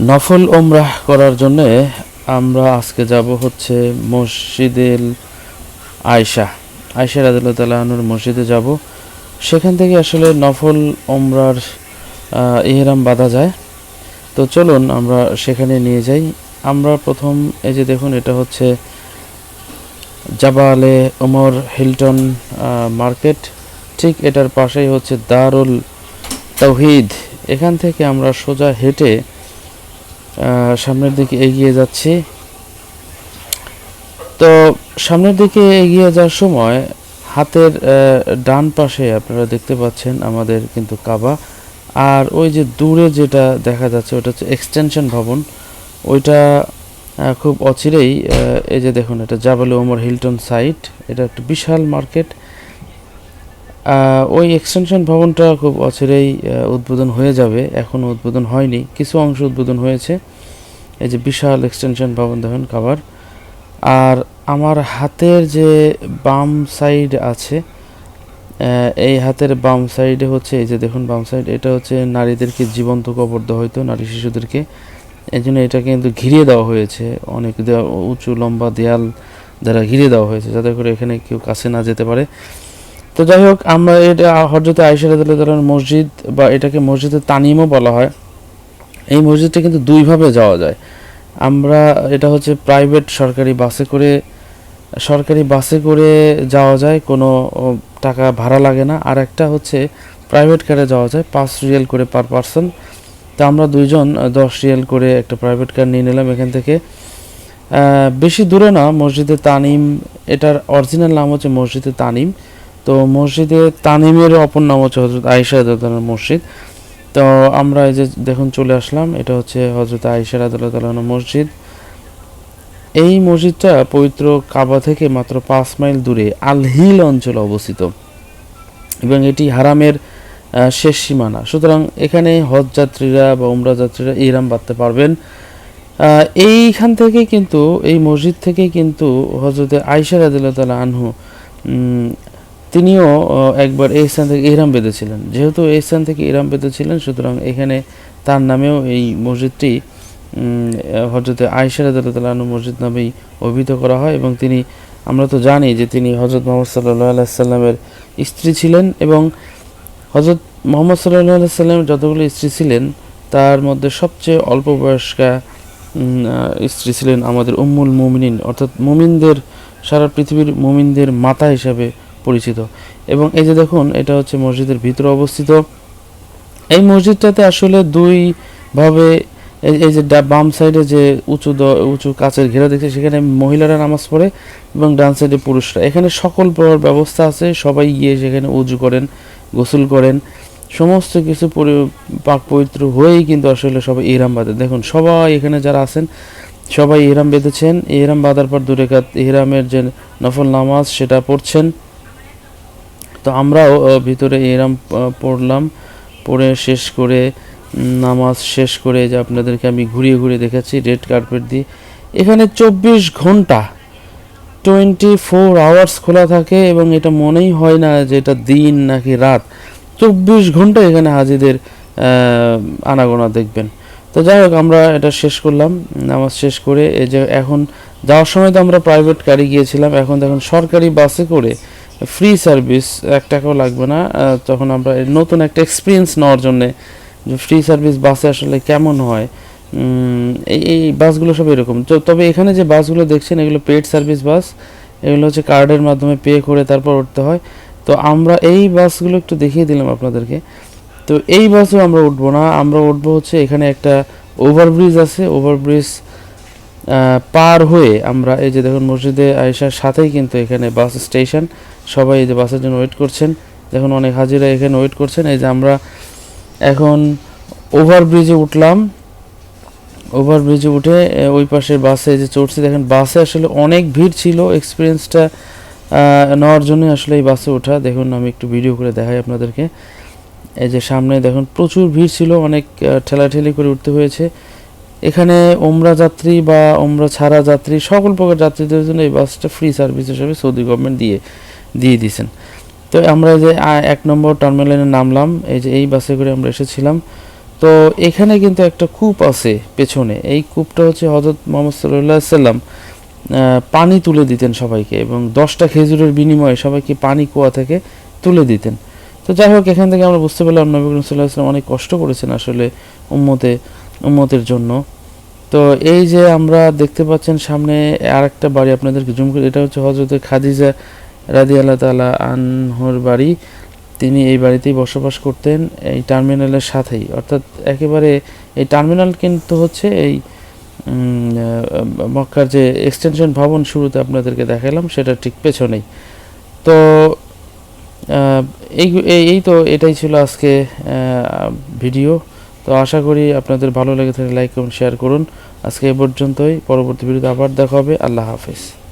নফল ওমরাহ করার জন্য আমরা আজকে যাব হচ্ছে মসজিদুল আয়শা আয়সা রাদিল্লাহ তালাহনুর মসজিদে যাব। সেখান থেকে আসলে নফল ওমরার ইহরাম বাঁধা যায়। তো চলুন আমরা সেখানে নিয়ে যাই। আমরা প্রথম এই যে দেখুন, এটা হচ্ছে জাবালে ওমর হিলটন মার্কেট। ঠিক এটার পাশেই হচ্ছে দারুল তাওহিদ এখান থেকে আমরা সোজা হেঁটে সামনের দিকে এগিয়ে যাচ্ছি। তো সামনের দিকে এগিয়ে যাওয়ার সময় হাতের ডান পাশে আপনারা দেখতে পাচ্ছেন আমাদের কিন্তু কাবা। আর ওই যে দূরে যেটা দেখা যাচ্ছে ওটা হচ্ছে এক্সটেনশন ভবন। ওইটা খুব অচিরেই এই যে দেখুন এটা জাবালে ওমর হিলটন সাইট এটা একটা বিশাল মার্কেট ওই এক্সটেনশন ভবনটা খুব অচিরেই উদ্বোধন হয়ে যাবে। এখনও উদ্বোধন হয়নি। কিছু অংশ উদ্বোধন হয়েছে। এই যে বিশাল এক্সটেনশন ভবন দেখুন কাবার আর আমার হাতের যে বাম সাইড আছে এই হাতের বাম সাইডে হচ্ছে, এই যে দেখুন বাম সাইড এটা হচ্ছে নারীদেরকে জীবন্ত কবর দেওয়া হয়তো নারী শিশুদেরকে। এই জন্য এটা কিন্তু ঘিরিয়ে দেওয়া হয়েছে। অনেক উঁচু লম্বা দেয়াল দ্বারা ঘিরে দেওয়া হয়েছে, যাতে করে এখানে কেউ কাছে না যেতে পারে। তো যাই হোক, আমরা এটা হজরতে আয়সা রাদিয়াল্লাহু মসজিদ বা এটাকে মসজিদে তানিমও বলা হয়। এই মসজিদটা কিন্তু দুইভাবে যাওয়া যায়। আমরা এটা হচ্ছে প্রাইভেট সরকারি বাসে করে, সরকারি বাসে করে যাওয়া যায়, কোনো টাকা ভাড়া লাগে না। আর একটা হচ্ছে প্রাইভেট কারে যাওয়া যায়, পাঁচ রিয়েল করে পার পার্সন তো আমরা দুইজন দশ রিয়েল করে একটা প্রাইভেট কার নিয়ে নিলাম এখান থেকে। বেশি দূরে না, মসজিদে তানিম, এটার অরিজিনাল নাম হচ্ছে মসজিদে তানিম। তো মসজিদে তানিমের অপর নাম হচ্ছে হজরত আয়েশা রাদিয়াল্লাহু মসজিদ। তো আমরা এই যে দেখুন চলে আসলাম, এটা হচ্ছে হজরত আয়েশা আনহার মসজিদ। এই মসজিদটা পবিত্র কাবা থেকে মাত্র পাঁচ মাইল দূরে আলহিল অঞ্চলে অবস্থিত এবং এটি হারামের শেষ সীমানা। সুতরাং এখানে হজ যাত্রীরা বা উমরা যাত্রীরা ইহরাম বাঁধতে পারবেন। এইখান থেকে কিন্তু, এই মসজিদ থেকে কিন্তু হজরতে আয়সা রাদিল্লাহ তালা আনহু তিনিও একবার এই স্থান থেকে ইহরাম বেঁধেছিলেন যেহেতু এই স্থান থেকে ইহরাম বেঁধেছিলেন সুতরাং এখানে তার নামেও এই মসজিদটি হজরতে আয়সা রাদিল্লাহ তালা আনহু মসজিদ নামেই অভিহিত করা হয় এবং তিনি, আমরা তো জানি যে তিনি হজরত মোহাম্মদ সাল্লাহ আলাইসাল্লামের স্ত্রী ছিলেন এবং হজরত মোহাম্মদ সাল্লাহ সাল্লামের যতগুলো স্ত্রী ছিলেন, তার মধ্যে সবচেয়ে অল্প বয়স্কা স্ত্রী ছিলেন আমাদের উম্মুল মুমিনিন। অর্থাৎ মুমিনদের, সারা পৃথিবীর মুমিনদের মাতা হিসাবে পরিচিত। এবং এই যে দেখুন, এটা হচ্ছে মসজিদের ভিতরে অবস্থিত। এই মসজিদটাতে আসলে দুই ভাবে এই- যে বাম সাইডে যে উঁচু উঁচু কাচের ঘেরা দেখছে, সেখানে মহিলারা নামাজ পড়ে এবং ডান সাইডে পুরুষরা। এখানে সকল প্রকার ব্যবস্থা আছে, সবাই গিয়ে সেখানে উজু করেন, গোসল করেন। সমস্ত কিছু পাক পবিত্র হয়েই কিন্তু আসলে সবাই ইহরাম বাঁধে। দেখুন, সবাই এখানে যারা আছেন, সবাই ইহরাম বেঁধেছেন। ইহরাম বাঁধার পর দুরেকাত ইহরামের যে নফল নামাজ, সেটা পড়ছেন। তো আমরাও ভিতরে আহ, পড়লাম। পড়ে শেষ করে নামাজ শেষ করে যে আপনাদেরকে আমি ঘুরিয়ে ঘুরিয়ে দেখাচ্ছি রেড কার্পেট দিয়ে। এখানে চব্বিশ ঘণ্টা টোয়েন্টি ফোর আওয়ার্স খোলা থাকে এবং এটা মনেই হয় না যে এটা দিন নাকি রাত। চব্বিশ ঘণ্টা এখানে হাজিদের আনাগোনা দেখবেন। তো যাই হোক আমরা এটা শেষ করলাম নামাজ শেষ করে এই যে এখন যাওয়ার সময় তো আমরা প্রাইভেট গাড়ি গিয়েছিলাম এখন দেখুন সরকারি বাসে করে ফ্রি সার্ভিস এক টাকাও লাগবে না তখন আমরা নতুন একটা এক্সপিরিয়েন্স নেওয়ার জন্যে ফ্রি সার্ভিস বাসে আসলে কেমন হয় এই এই বাসগুলো সব এরকম। তো তবে এখানে যে বাসগুলো দেখছেন, এগুলো পেড সার্ভিস বাস এগুলো হচ্ছে কার্ডের মাধ্যমে পে করে তারপর উঠতে হয়। তো আমরা এই বাসগুলো একটু দেখিয়ে দিলাম আপনাদেরকে। তো এই বাসেও আমরা উঠবো না, আমরা উঠবো হচ্ছে এখানে একটা ওভারব্রিজ আছে ওভারব্রিজ পার হয়ে আমরা এই যে দেখুন মসজিদে আয়েশার সাথেই কিন্তু এখানে বাস স্টেশন সবাই এই যে বাসের জন্য ওয়েট করছেন। দেখুন অনেক হাজিরা এখানে ওয়েট করছেন। এই যে আমরা এখন ওভারব্রিজে উঠলাম। ওভারব্রিজে উঠে ওই পাশের বাসে যে চড়ছি। দেখেন বাসে আসলে অনেক ভিড় ছিল। এক্সপিরিয়েন্সটা নেওয়ার জন্যই আসলে এই বাসে ওঠা। দেখুন, আমি একটু ভিডিও করে দেখাই আপনাদেরকে। এই যে সামনে দেখুন, প্রচুর ভিড় ছিল। অনেক ঠেলাঠেলি করে উঠতে হয়েছে। এখানে ওমরা যাত্রী বা ওমরা ছাড়া যাত্রী, সকল প্রকার যাত্রীদের জন্য এই বাসটা ফ্রি সার্ভিস হিসেবে সৌদি গভর্নমেন্ট দিয়ে। দিয়ে দিয়েছেন। তো আমরা যে এক নম্বর টার্মিনালে নামলাম, এই যে, এই বাসে করে আমরা এসেছিলাম। তো এখানে কিন্তু একটা কূপ আছে পেছনে। এই কূপটা হচ্ছে হজরত মোহাম্মদ সাল্লাহ সাল্লাম পানি তুলে দিতেন সবাইকে এবং দশটা খেজুরের বিনিময়ে সবাইকে পানি কুয়া থেকে তুলে দিতেন। তো যাই হোক, এখান থেকে আমরা বুঝতে পারলাম নবী করিম সাল্লাহ সাল্লাম অনেক কষ্ট করেছেন আসলে উম্মতে, উম্মতের জন্য। তো এই যে আমরা দেখতে পাচ্ছেন সামনে আর একটা বাড়ি, আপনাদেরকে জুম করে, এটা হচ্ছে হজরত খাদিজা রাদি আল্লাহ তালা আনহর বাড়ি, তিনি এই বাড়িতেই বসবাস করতেন এই টার্মিনালের সাথেই। অর্থাৎ একেবারে এই টার্মিনাল কিন্তু হচ্ছে এই মক্কার যে এক্সটেনশন ভবন শুরুতে আপনাদেরকে দেখালাম, সেটা ঠিক পেছনেই। তো এই, এই- তো এটাই ছিল আজকে ভিডিও। তো আশা করি আপনাদের ভালো লেগে থাকলে লাইক এবং শেয়ার করুন। আজকে এ পর্যন্তই। পরবর্তী ভিডিওতে আবার দেখা হবে। আল্লাহ হাফেজ।